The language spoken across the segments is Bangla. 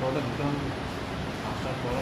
পরোটা দিতে হবে পাঁচটার পর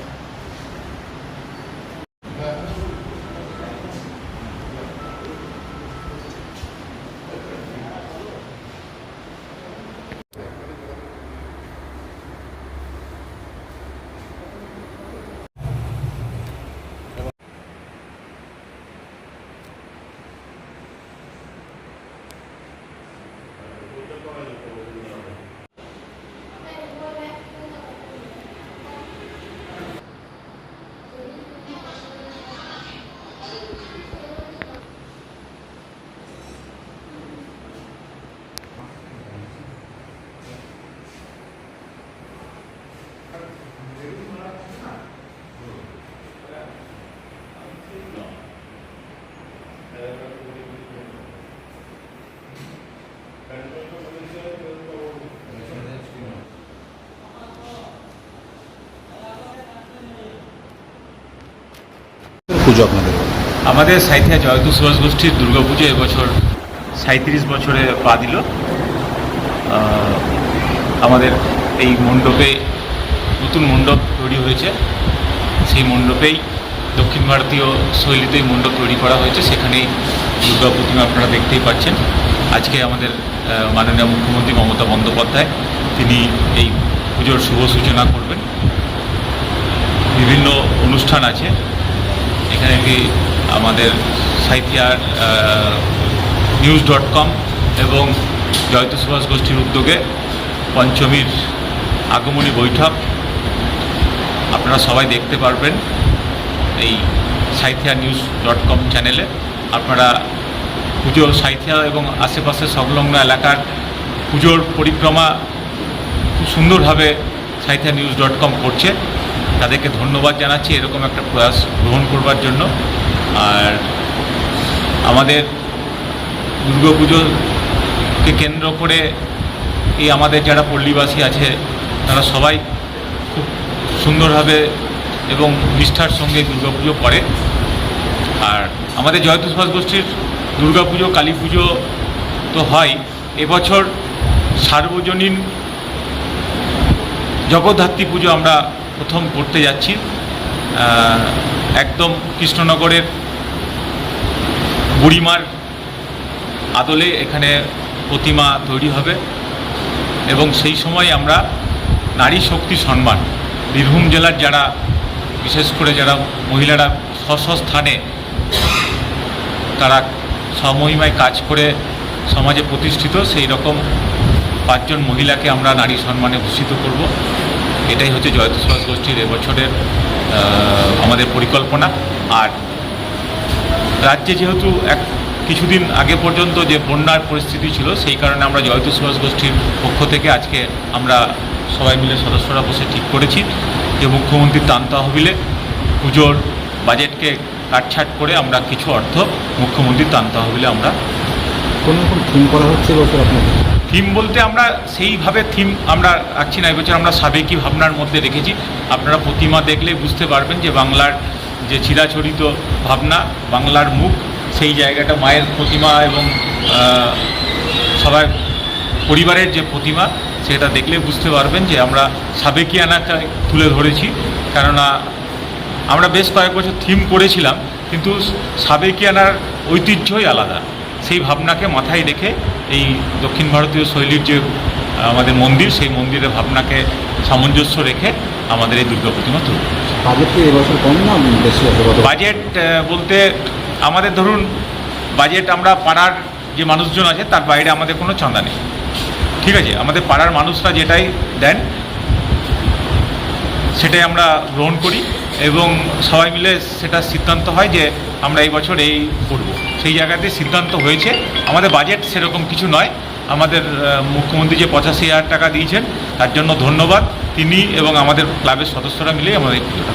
পুজো আপনাদের? আমাদের সাইথিয়া জয়তু সুভাষ গোষ্ঠীর দুর্গাপুজো এবছর সাঁত্রিশ বছরে পা দিল। আমাদের এই মণ্ডপে নতুন মণ্ডপ তৈরি হয়েছে। সেই মণ্ডপেই দক্ষিণ ভারতীয় শৈলীতে মণ্ডপ তৈরি করা হয়েছে। সেখানেই দুর্গা প্রতিমা আপনারা দেখতেই পাচ্ছেন। আজকে আমাদের মাননীয় মুখ্যমন্ত্রী মমতা বন্দ্যোপাধ্যায়, তিনি এই পুজোর শুভ সূচনা করবেন। বিভিন্ন অনুষ্ঠান আছে। এখানে কি আমাদের সাইথিয়ার নিউজ ডট কম এবং জয়ত সুভাষ গোষ্ঠীর উদ্যোগে পঞ্চমীর আগমনী বৈঠক। আপনারা সবাই দেখতে পারবেন এই সাইথিয়া নিউজ ডট কম চ্যানেলে আপনারা পুজো সাইথিয়া এবং আশেপাশের সংলগ্ন এলাকার পুজোর পরিক্রমা খুব সুন্দরভাবে সাইথিয়া নিউজ ডট কম করছে। তাদেরকে ধন্যবাদ জানাচ্ছি, এরকম একটা প্রয়াস গ্রহণ করবার জন্য। আর আমাদের দুর্গাপুজোকে কেন্দ্র করে এই আমাদের যারা পল্লীবাসী আছে, তারা সবাই খুব সুন্দরভাবে এবং নিষ্ঠার সঙ্গে দুর্গাপুজো করে। আর আমাদের জয়তু গোষ্ঠীর দুর্গাপুজো কালী পুজো তো হয়। এবছর সার্বজনীন জগদ্ধাত্রী পুজো আমরা প্রথম করতে যাচ্ছি। একদম কৃষ্ণনগরের বুড়িমার আদলে এখানে প্রতিমা তৈরি হবে এবং সেই সময় আমরা নারী শক্তি সম্মান, বীরভূম জেলার যারা, বিশেষ করে যারা মহিলারা স্থানে তারা সমহিমায় কাজ করে সমাজে প্রতিষ্ঠিত, সেই রকম পাঁচজন মহিলাকে আমরা নারী সম্মানে ভূষিত করব। এটাই হচ্ছে জয়ত সুভাষ গোষ্ঠীর এবছরের আমাদের পরিকল্পনা। আর রাজ্যে যেহেতু এক, কিছুদিন আগে পর্যন্ত যে বন্যার পরিস্থিতি ছিল, সেই কারণে আমরা জয়ত সুভাষ গোষ্ঠীর পক্ষ থেকে আজকে আমরা সবাই মিলে সদস্যরা বসে ঠিক করেছি যে মুখ্যমন্ত্রীর তান তহবিলে পুজোর বাজেটকে কাটছাট করে আমরা কিছু অর্থ মুখ্যমন্ত্রীর তান তহবিলে আমরা কোন রকম থিম করা হচ্ছে বছর আপনাদের? থিম বলতে আমরা সেইভাবে থিম আমরা রাখছি না। এবছর আমরা সাবেকি ভাবনার মধ্যে রেখেছি। আপনারা প্রতিমা দেখলে বুঝতে পারবেন যে বাংলার যে চিরাচরিত ভাবনা, বাংলার মুখ, সেই জায়গাটা মায়ের প্রতিমা এবং সবার পরিবারের যে প্রতিমা, সেটা দেখলে বুঝতে পারবেন যে আমরা সাবেকিয়ানাটা তুলে ধরেছি। কেননা আমরা বেশ কয়েক বছর থিম করেছিলাম, কিন্তু সাবেকিয়ানার ঐতিহ্যই আলাদা। সেই ভাবনাকে মাথায় রেখে এই দক্ষিণ ভারতীয় শৈলীর যে আমাদের মন্দির সেই মন্দিরের ভাবনাকে সামঞ্জস্য রেখে আমাদের এই দুর্গা প্রতিমা তৈরি বাজেট বলতে আমাদের ধরুন বাজেট আমরা পাড়ার যে মানুষজন আছে তার বাইরে আমাদের কোনো চাঁদা নেই। ঠিক আছে? আমাদের পাড়ার মানুষরা যেটাই দেন সেটাই আমরা গ্রহণ করি। এবং সবাই মিলে সেটা সিদ্ধান্ত হয় যে আমরা এই বছর এই করব। সেই জায়গাতে সিদ্ধান্ত হয়েছে। আমাদের বাজেট সেরকম কিছু নয়। আমাদের মুখ্যমন্ত্রী যে পঁচাশি হাজার টাকা দিয়েছেন, তার জন্য ধন্যবাদ। তিনি এবং আমাদের ক্লাবের সদস্যরা মিলেই আমাদের এই পুজোটা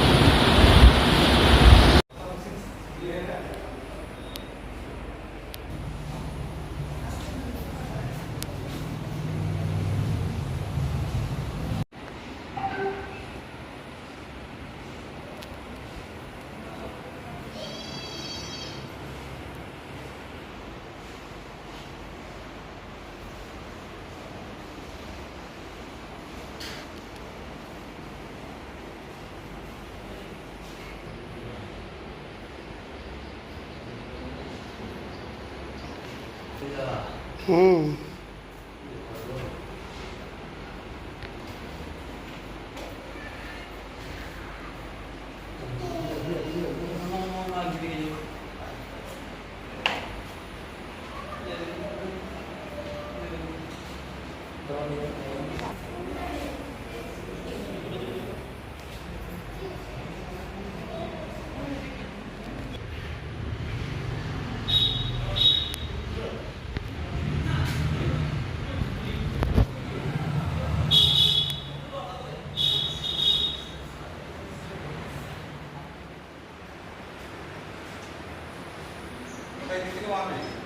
嗯。করব। হুম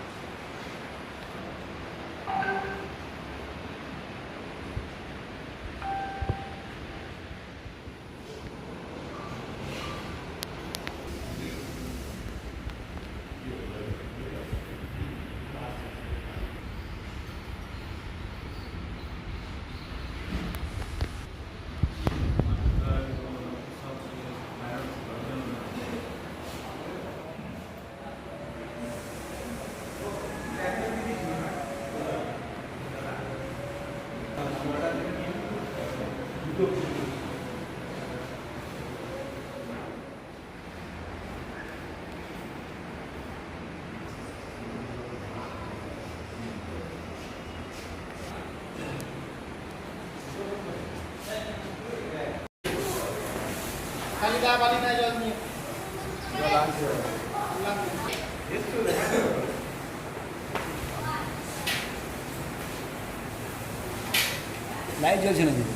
লাইট জ্বলছে না কিন্তু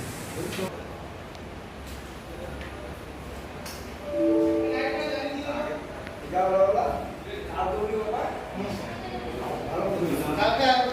হ্যালো